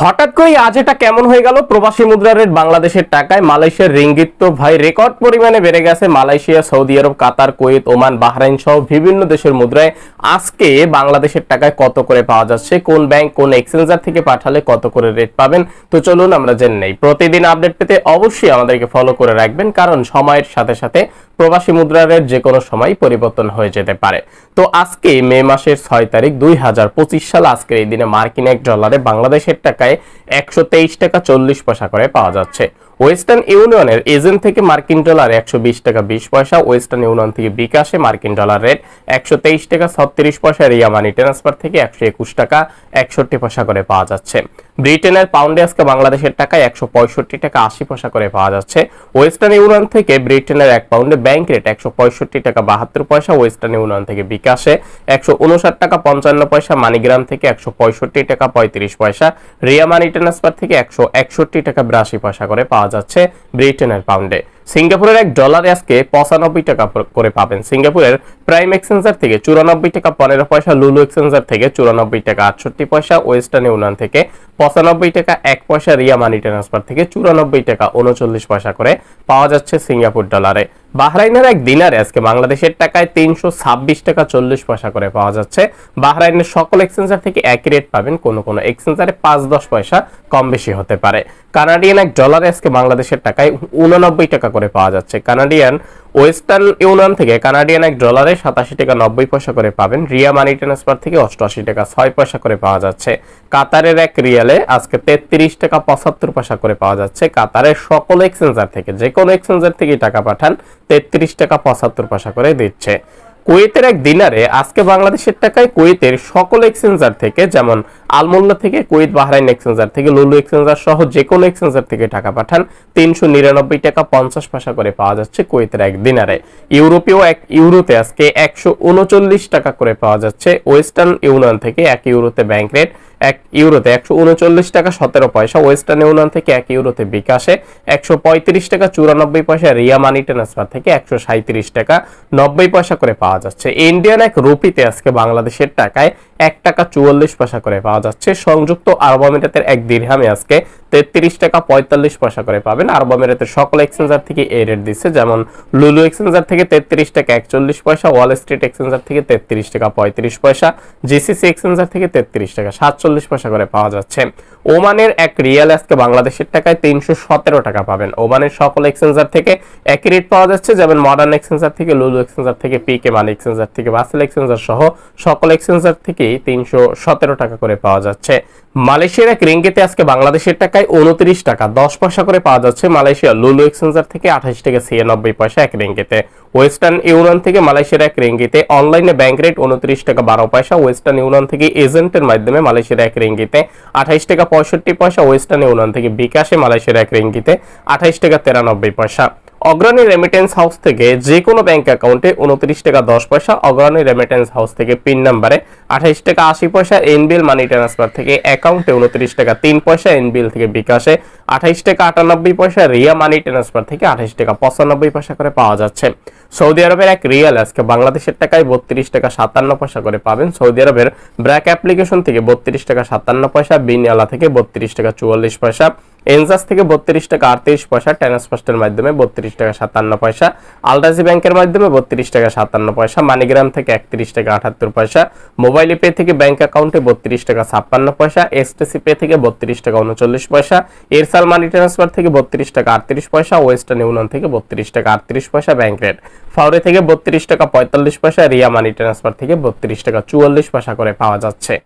হঠাৎ করে আজ এটা কেমন হয়ে গেল? প্রবাসী মুদ্রা রেট বাংলাদেশের টাকায়, মালয়েশিয়ার রিঙ্গিত তো ভাই রেকর্ড পরিমাণে বেড়ে গেছে। Malaysia, Saudi Arab, Qatar, Kuwait, Oman, Bahrain সহ বিভিন্ন দেশের মুদ্রায় আজকে বাংলাদেশের টাকায় কত করে পাওয়া যাচ্ছে? কোন ব্যাংক, কোন এক্সচেঞ্জার থেকে পাঠালে কত করে রেট পাবেন? তো চলুন আমরা জেনে নেই। প্রতিদিন আপডেট পেতে অবশ্যই আমাদেরকে ফলো করে রাখবেন, কারণ সময়ের সাথে সাথে প্রবাসী মুদ্রা রেট যে কোনো সময় পরিবর্তন হয়ে যেতে পারে। তো আজকে মে মাসের ছয় তারিখ, দুই হাজার পঁচিশ সাল, আজকের এই দিনে মার্কিন এক ডলারে বাংলাদেশের টাকায় একশো তেইশ টাকা চল্লিশ পয়সা করে পাওয়া যাচ্ছে। ওয়েস্টার্ন ইউনিয়নের এজেন্ট থেকে মার্কিন ডলার একশো বিশ টাকা বিশ পয়সা, ওয়েস্টার্ন ইউনিয়ন থেকে বিকাশে মার্কিন ডলার রেট একশো তেইশ টাকা ছত্রিশ পয়সা, রিয়া মানি ট্রান্সফার থেকে একশো একুশ টাকা একষট্টি পয়সা করে পাওয়া যাচ্ছে। ব্রিটেনের পাউন্ডে আজকে বাংলাদেশের টাকায় একশো পঁয়ষট্টি টাকা আশি পয়সা করে পাওয়া যাচ্ছে। ওয়েস্টার্ন ইউনিয়ন থেকে ব্রিটেনের এক পাউন্ডে ব্যাংক রেট একশো পঁয়ষট্টি টাকা বাহাত্তর পয়সা, ওয়েস্টার্ন ইউনিয়ন থেকে বিকাশে একশো উনষাট টাকা পঞ্চান্ন পয়সা, মানিগ্রাম থেকে একশো পঁয়ষট্টি টাকা পঁয়ত্রিশ পয়সা, রিয়া মানি ট্রান্সফার থেকে একশো একষট্টি টাকা বিরাশি পয়সা করে পাওয়া যাচ্ছে ব্রিটেনের পাউন্ডে সিঙ্গাপুরের এক ডলার আজকে পঁচানব্বই টাকা করে পাবেন। সিঙ্গাপুরের প্রাইম এক্সচেঞ্জার থেকে চুরানব্বই টাকা, পনেরো পয়সা লুলু এক্সচেঞ্জার থেকে চুরানব্বই টাকা, আটষট্টি পয়সা ওয়েস্টার্ন ইউনিয়ন থেকে পঁচানব্বই টাকা, এক পয়সা রিয়া মানি ট্রান্সফার থেকে চুরানব্বই টাকা, উনচল্লিশ পয়সা করে পাওয়া যাচ্ছে সিঙ্গাপুর ডলারে বাহরাইনের এক দিনারে আজকে বাংলাদেশের টাকায় তিনশো ছাব্বিশ টাকা, চল্লিশ পয়সা করে পাওয়া যাচ্ছে। বাহরাইনের সকল এক্সচেঞ্জার থেকে একই রেট পাবেন, কোনো কোনো এক্সচেঞ্জারে পাঁচ, দশ পয়সা কম বেশি হতে পারে। কানাডিয়ান এক ডলারে আজকে বাংলাদেশের টাকায় উননব্বই টাকা করে পাওয়া যাচ্ছে। কানাডিয়ান ওয়েস্টার্ন ইউনিয়ন থেকে কানাডিয়ান এক ডলারে সাতাশি টাকা নব্বই পয়সা করে পাবেন। রিয়া মানি ট্রান্সফার থেকে অষ্টআশি টাকা ছয় পয়সা করে পাওয়া যাচ্ছে। কাতারের এক রিয়ালে আজকে তেত্রিশ টাকা পঁচাত্তর পয়সা করে পাওয়া যাচ্ছে। কাতারের সকল এক্সচেঞ্জার থেকে যে কোনো এক্সচেঞ্জার থেকে টাকা পাঠান, তেত্রিশ টাকা পঁচাত্তর পয়সা করে দিচ্ছে। কুয়েতের এক দিনারে আজকে বাংলাদেশের টাকায় কুয়েতের সকল এক্সচেঞ্জার থেকে, যেমন আলমোল্লা থেকে, কুয়েত বাহরাইন এক্সচেঞ্জার থেকে, লুলু এক্সচেঞ্জার সহ যে কোনো এক্সচেঞ্জার থেকে টাকা পাঠান। তিনশো নিরানব্বই টাকা পঞ্চাশ পয়সা করে পাওয়া যাচ্ছে কুয়েতের এক দিনারে ইউরোপীয় এক ইউরোতে আজকে একশো উনচল্লিশ টাকা করে পাওয়া যাচ্ছে। ওয়েস্টার্ন ইউনিয়ন থেকে এক ইউরোতে ব্যাংক রেট এক ইউরোতে একশো উনচল্লিশ টাকা সতেরো পয়সা, ওয়েস্টার্ন ইউনিয়ন থেকে এক ইউরোতে বিকাশে একশো পঁয়ত্রিশ টাকা চুরানব্বই পয়সা, রিয়া মানি ট্রান্সফার থেকে একশো সাঁত্রিশ টাকা নব্বই পয়সা করে পাওয়া যাচ্ছে। ইন্ডিয়ান এক রুপিতে আজকে বাংলাদেশের টাকায় এক টাকা চুয়াল্লিশ পয়সা করে পাওয়া যাচ্ছে। সংযুক্ত আরব আমিরাতের এক দিরহামে আজকে তেত্রিশ টাকা পঁয়তাল্লিশ পয়সা করে পাবেন। আরব আমিরাতের সকল এক্সচেঞ্জার থেকে এই রেট দিচ্ছে, যেমন লুলু এক্সচেঞ্জার থেকে তেত্রিশ টাকা একচল্লিশ পয়সা, ওয়াল স্ট্রিট এক্সচেঞ্জার থেকে তেত্রিশ টাকা পঁয়ত্রিশ পয়সা, জিসিসি এক্সচেঞ্জার থেকে তেত্রিশ টাকা সাতচল্লিশ পয়সা করে পাওয়া যাচ্ছে। ওমানের এক রিয়াল আজকে বাংলাদেশের টাকায় তিনশো সতেরো টাকা পাবেন। ওমানের সকল এক্সচেঞ্জার থেকে একই রেট পাওয়া যাচ্ছে, যেমন মডার্ন এক্সচেঞ্জার থেকে, লুলু এক্সচেঞ্জার থেকে পিকে মানি এক্সচেঞ্জার থেকে বাসেল এক্সচেঞ্জার সহ সকল এক্সচেঞ্জার থেকেই তিনশো সতেরো টাকা করে পাওয়া যাচ্ছে। মালয়েশিয়ার এক রিঙ্গিতে আজকে বাংলাদেশের টাকায় উনত্রিশ টাকা, দশ পয়সা করে পাওয়া যাচ্ছে মালয়েশিয়া লুলু এক্সচেঞ্জার থেকে আঠাশ টাকা ছিয়ানব্বই পয়সা এক রিঙ্গিতে। ওয়েস্টার্ন ইউনিয়ন থেকে মালয়েশিয়ার এক রিঙ্গিতে অনলাইনে ব্যাংক রেট উনত্রিশ টাকা বারো পয়সা, ওয়েস্টার্ন ইউনিয়ন থেকে এজেন্টের মাধ্যমে মালয়েশিয়ার এক রিঙ্গিতে আঠাইশ টাকা পঁয়ষট্টি পয়সা, ওয়েস্টার্ন ইউনিয়ন থেকে বিকাশে মালয়েশিয়ার এক রিঙ্গিতে আঠাইশ টাকা তেরানব্বই পয়সা। অগ্রণী রেমিটেন্স হাউস থেকে যে কোনো ব্যাংক অ্যাকাউন্টে উনত্রিশ টাকা দশ পয়সা, অগ্রণী রেমিটেন্স হাউস থেকে পিন নাম্বারে আঠাইশ টাকা আশি পয়সা এনবিএল মানি ট্রান্সফার থেকে অ্যাকাউন্টে উনত্রিশ টাকা তিন পয়সা এনবিএল থেকে বিকাশে আঠাইশ টাকা আটানব্বই পয়সা, রিয়া মানি ট্রান্সফার থেকে আঠাইশ টাকা পঁচানব্বই পয়সা করে পাওয়া যাচ্ছে। সৌদি আরবের এক রিয়াল আজকে বাংলাদেশের টাকায় বত্রিশ টাকা সাতান্ন পয়সা করে পাবেন। সৌদি আরবের ব্র্যাক অ্যাপ্লিকেশন থেকে বত্রিশ টাকা সাতান্ন পয়সা, বিনিয়ালা থেকে বত্রিশ টাকা চুয়াল্লিশ পয়সা। এনজাস থেকে বত্রিশ টাকা আটত্রিশ পয়সা ট্রান্সফার্স্টের মাধ্যমে বত্রিশ টাকা সাতান্ন পয়সা আলরাজি ব্যাংকের মাধ্যমে বত্রিশ টাকা সাতান্ন পয়সা, মানিগ্রাম থেকে একত্রিশ টাকা আটাত্তর পয়সা, মোবাইল পে থেকে ব্যাংক অ্যাকাউন্টে বত্রিশ টাকা ছাপ্পান্ন পয়সা, এসটিসি পে থেকে বত্রিশ টাকা উনচল্লিশ পয়সা, এরসাল মানি ট্রান্সফার থেকে বত্রিশ টাকা আটত্রিশ পয়সা, ওয়েস্টার্ন ইউনিয়ন থেকে বত্রিশ টাকা আটত্রিশ পয়সা ব্যাংক রেট। ফাউরে থেকে বত্রিশ টাকা পঁয়তাল্লিশ পয়সা, রিয়া মানি ট্রান্সফার থেকে বত্রিশ টাকা চুয়াল্লিশ পয়সা করে পাওয়া যাচ্ছে।